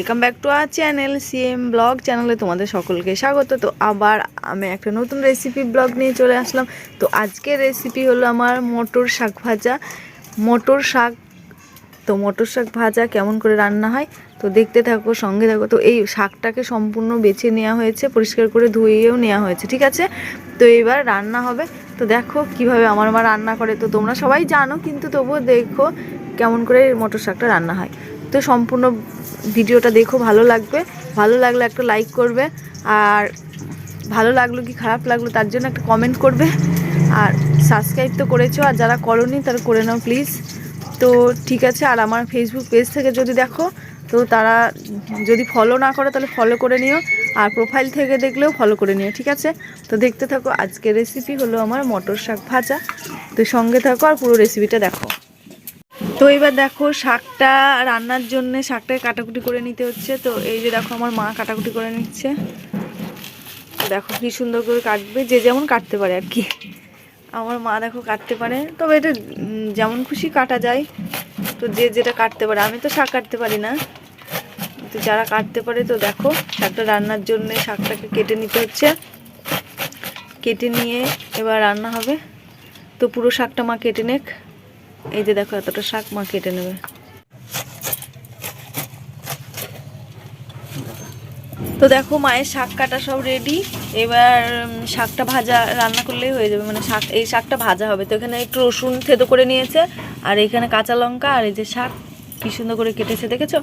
Welcome back to our channel CM blog চ্যানেলে তোমাদের সকলকে স্বাগত। তো আবার আমি একটা নতুন রেসিপি ব্লগ নিয়ে চলে আসলাম। তো আজকের রেসিপি হলো আমার মটর শাক ভাজা। মটর শাক, তো মটর শাক ভাজা কেমন করে রান্না হয়? তো দেখতে থাকো, সঙ্গে থাকো। তো এই শাকটাকে সম্পূর্ণ বেছে নেওয়া হয়েছে, পরিষ্কার করে ধুয়েও নেওয়া হয়েছে, ঠিক আছে? তো এবার রান্না হবে। তো দেখো কীভাবে আমার মা রান্না করে। তো তোমরা সবাই জানো, কিন্তু তবুও দেখো কেমন করে মটর শাকটা রান্না হয়। তো সম্পূর্ণ ভিডিওটা দেখো, ভালো লাগবে। ভালো লাগলে একটা লাইক করবে। আর ভালো লাগল কি খারাপ লাগল তার জন্য একটা কমেন্ট করবে। আর সাবস্ক্রাইব তো করেছ, আর যারা করনি তারা করে নাও প্লিজ তো ঠিক আছে, আর আমার ফেসবুক পেজ থেকে যদি দেখো, তো তারা যদি ফলো না করো তাহলে ফলো করে নিও। আর প্রোফাইল থেকে দেখলেও ফলো করে নিও, ঠিক আছে? তো দেখতে থাকো, আজকের রেসিপি হলো আমার মটর শাক ভাজা। তো সঙ্গে থাকো আর পুরো রেসিপিটা দেখো। তো এবার দেখো শাকটা রান্নার জন্য শাকটাকে কাটাকুটি করে নিতে হচ্ছে। তো এই যে দেখো আমার মা কাটাকুটি করে নিচ্ছে। দেখো কি সুন্দর করে কাটবে, যে যেমন কাটতে পারে আর কি। আমার মা দেখো কাটতে পারে, তবে এটা যেমন খুশি কাটা যায়। তো যে যেটা কাটতে পারে, আমি তো শাক কাটতে পারি না। তো যারা কাটতে পারে, তো দেখো শাকটা রান্নার জন্য শাকটাকে কেটে নিতে হচ্ছে। কেটে নিয়ে এবার রান্না হবে। তো পুরো শাকটা মা কেটে নেক। এই যে দেখো এতটা শাক মা কেটে নেবে। তো দেখো মায়ের শাক কাটা সব রেডি এবার শাকটা ভাজা রান্না করলেই হয়ে যাবে। মানে শাক, এই শাকটা ভাজা হবে। তো এখানে একটু রসুন থেতো করে নিয়েছে, আর এখানে কাঁচা লঙ্কা, আর এই যে শাক, কি সুন্দর করে কেটেছে, দেখেছ?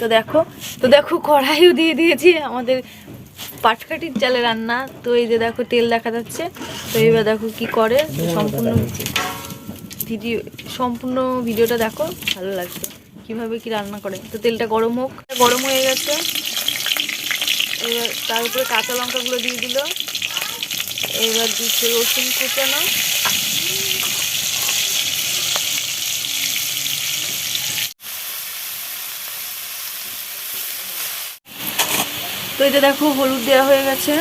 তো দেখো তো দেখো কড়াইও দিয়ে দিয়েছি আমাদের পাটকাঠির চালে রান্না। তো এই যে দেখো তেল দেখা যাচ্ছে। তো এবার দেখো কি করে সম্পূর্ণ ভিডিও, সম্পূর্ণ ভিডিওটা দেখো, ভালো লাগবে কীভাবে কি রান্না করে? তো তেলটা গরম হোক। গরম হয়ে গেছে। এবার তার উপরে কাঁচা লঙ্কাগুলো দিয়ে দিল। এবার দিচ্ছে রসুন কুচানো। তো এটা দেখো, হলুদ দেওয়া হয়ে গেছে।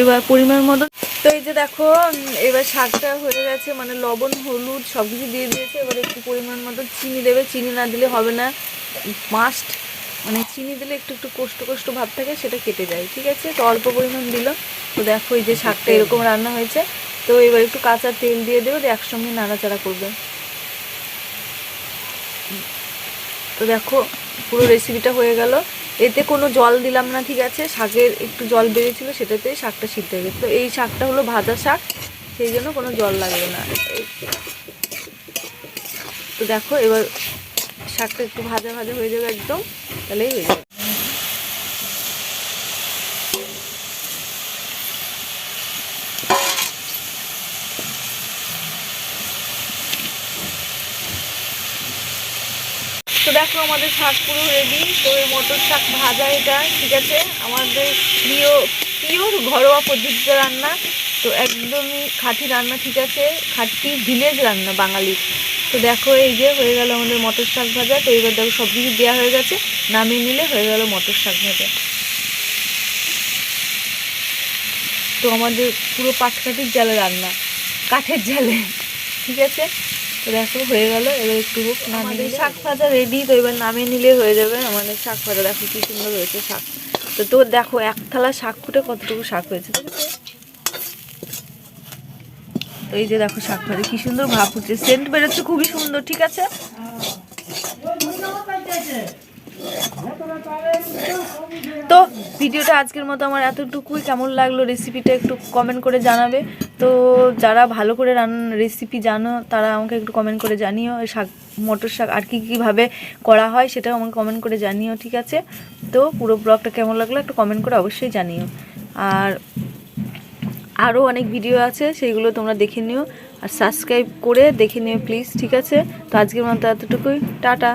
এবার পরিমাণ মতো তো এই যে দেখো এবার শাকটা হয়ে গেছে মানে লবণ, হলুদ সব কিছু দিয়ে দিয়েছে। এবার একটু পরিমাণ মতো চিনি দেবে। চিনি না দিলে হবে না। মাস্ট মানে চিনি দিলে একটু একটু কষ্ট কষ্ট ভাব থাকে, সেটা কেটে যায়, ঠিক আছে? তো অল্প পরিমাণ দিল। তো দেখো এই যে শাকটা এরকম রান্না হয়েছে। তো এবার একটু কাঁচা তেল দিয়ে দেবে একসঙ্গে নাড়াচাড়া করবে। তো দেখো, পুরো রেসিপিটা হয়ে গেল। এতে কোনো জল দিলাম না, ঠিক আছে? শাকের একটু জল বেরিয়েছিল, সেটাতেই শাকটা সিদ্ধ হয়ে গেছে। তো এই শাকটা হলো ভাজা শাক, সেই জন্য কোনো জল লাগবে না। তো দেখো, এবার শাকটা একটু ভাজা ভাজা হয়ে যাবে একদম, তাহলেই হয়ে যাবে। তো দেখো আমাদের শাক পুরো রেডি তো মটর শাক ভাজা এটা, ঠিক আছে? আমাদের প্রিয় পিওর ঘরোয়া পদ্ধতিতে রান্না, তো একদমই খাঁটি রান্না, ঠিক আছে? খাঁটি ভিলেজ রান্না বাঙালির তো দেখো এই যে হয়ে গেল আমাদের মটর শাক ভাজা, তো এবার দেখো সব কিছু দেওয়া হয়ে গেছে, নামিয়ে নিলে হয়ে গেল মটর শাক ভাজা। তো আমাদের পুরো পাটকাঠির জালে রান্না, কাঠের জালে, ঠিক আছে? দেখো হয়ে গেল। এবার একটু হোক আমাদের শাক ভাজা রেডি তো এবার নামিয়ে নিলে হয়ে যাবে। আমাদের শাক ভাজা দেখো কি সুন্দর হয়েছে শাক। তো তোর দেখো এক থালা শাক ফুটে কতটুকু শাক হয়েছে তো। এই যে দেখো শাক ভাজা কি সুন্দর ভাব উঠছে সেন্ট বেরোচ্ছে খুবই সুন্দর ঠিক আছে? তো ভিডিওটা আজকের মতো আমার এতটুকুই। কেমন লাগল রেসিপিটা একটু কমেন্ট করে জানাবে। তো যারা ভালো করে রান রেসিপি জানো, তারা আমাকে একটু কমেন্ট করে জানিও। শাক, মটর শাক আর কী কীভাবে করা হয় সেটাও আমাকে কমেন্ট করে জানিও, ঠিক আছে? তো পুরো ব্লগটা কেমন লাগল একটু কমেন্ট করে অবশ্যই জানিও। আর আরও অনেক ভিডিও আছে, সেইগুলো তোমরা দেখে নিও। আর সাবস্ক্রাইব করে দেখে নিও প্লিজ ঠিক আছে? তো আজকের মতো এতটুকুই। টাটা!